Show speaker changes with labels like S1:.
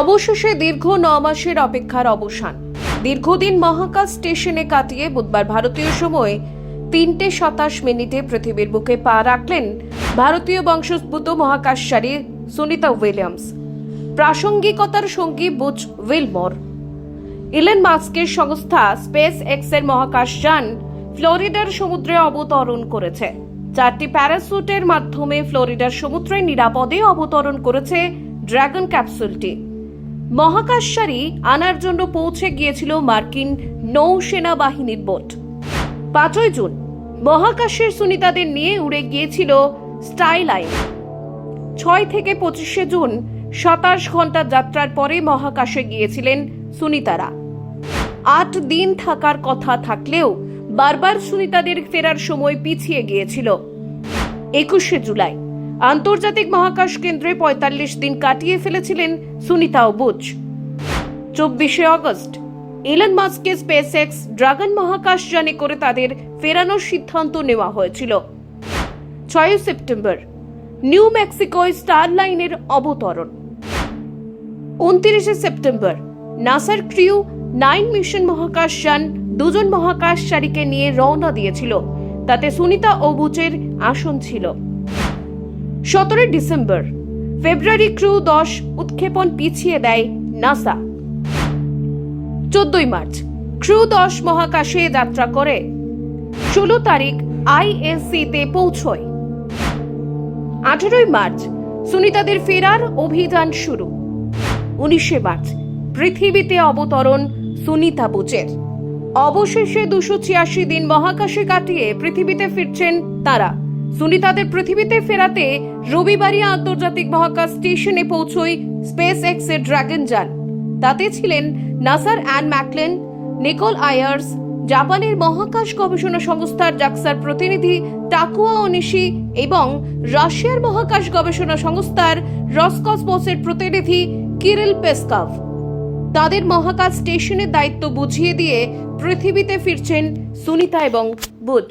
S1: অবশেষে দীর্ঘ ন মাসের অপেক্ষার অবসান। দীর্ঘদিন মহাকাশ স্টেশনে কাটিয়ে বুধবার ভারতীয় সময় তিনটে সাতাশ মিনিটে পৃথিবীর বুকে পা রাখলেন ভারতীয় বংশোদ্ভূত মহাকাশচারী সুনিতা উইলিয়ামস। প্রাসঙ্গিকতার সঙ্গী বুচ উইলমোর। ইলেন মাস্কের সংস্থা স্পেস এক্সের মহাকাশযান ফ্লোরিডার সমুদ্রে অবতরণ করেছে। চারটি প্যারাসুটের মাধ্যমে ফ্লোরিডার সমুদ্রে নিরাপদে অবতরণ করেছে ড্রাগন ক্যাপসুলটি। মহাকাশচারী আনার জন্য পৌঁছে গিয়েছিল মার্কিন নৌসেনা বাহিনীর বোট। পাঁচই জুন, মহাকাশের সুনিতাদের নিয়ে উড়ে গিয়েছিল স্টাইলাইন। ছয় থেকে পঁচিশে জুন, সাতাশ ঘণ্টা যাত্রার পরে মহাকাশে গিয়েছিলেন সুনিতারা। আট দিন থাকার কথা থাকলেও বারবার সুনিতাদের ফেরার সময় পিছিয়ে গিয়েছিল। একুশে জুলাই আন্তর্জাতিক মহাকাশ কেন্দ্রে পঁয়তাল্লিশ দিন কাটিয়ে ফেলেছিলেন সুনিতা ও বুচ চব্বিশে অগস্ট ইলন মাস্কের স্পেস এক্স ড্রাগন মহাকাশযানে করে তাদের ফেরানোর সিদ্ধান্ত নেওয়া হয়েছিল। ছয় সেপ্টেম্বর, নিউ মেক্সিকোয় স্টার লাইনের অবতরণ। উনত্রিশে সেপ্টেম্বর, নাসার ক্রিউ নাইন মিশন মহাকাশযান দুজন মহাকাশচারীকে নিয়ে রওনা দিয়েছিল। তাতে সুনিতা ও বুচের আসন ছিল। সতেরোই ডিসেম্বর, ফেব্রুয়ারি ক্রু দশ উৎক্ষেপণ পিছিয়ে দেয় নাসা। চোদ্দই মার্চ, ক্রু দশ মহাকাশে যাত্রা করে। ষোলো তারিখ আইএসসি তে পৌঁছয়। আঠেরোই মার্চ, সুনিতাদের ফেরার অভিযান শুরু। উনিশে মার্চ, পৃথিবীতে অবতরণ সুনিতা বুচের অবশেষে দুশো ছিয়াশি দিন মহাকাশে কাটিয়ে পৃথিবীতে ফিরছেন তারা। সুনিতাদের পৃথিবীতে ফেরাতে রবিবারই আন্তর্জাতিক মহাকাশ স্টেশনে পৌঁছয় স্পেস এক্সের ড্রাগন যান তাতে ছিলেন নাসার অ্যান ম্যাকলেন, নিকোল আয়ার্স, জাপানের মহাকাশ গবেষণা সংস্থার জাক্সার প্রতিনিধি টাকুয়া অনিশি এবং রাশিয়ার মহাকাশ গবেষণা সংস্থার রসকসমসের প্রতিনিধি কিরিল পেসকাভ। তাদের মহাকাশ স্টেশনের দায়িত্ব বুঝিয়ে দিয়ে পৃথিবীতে ফিরছেন সুনিতা এবং বুচ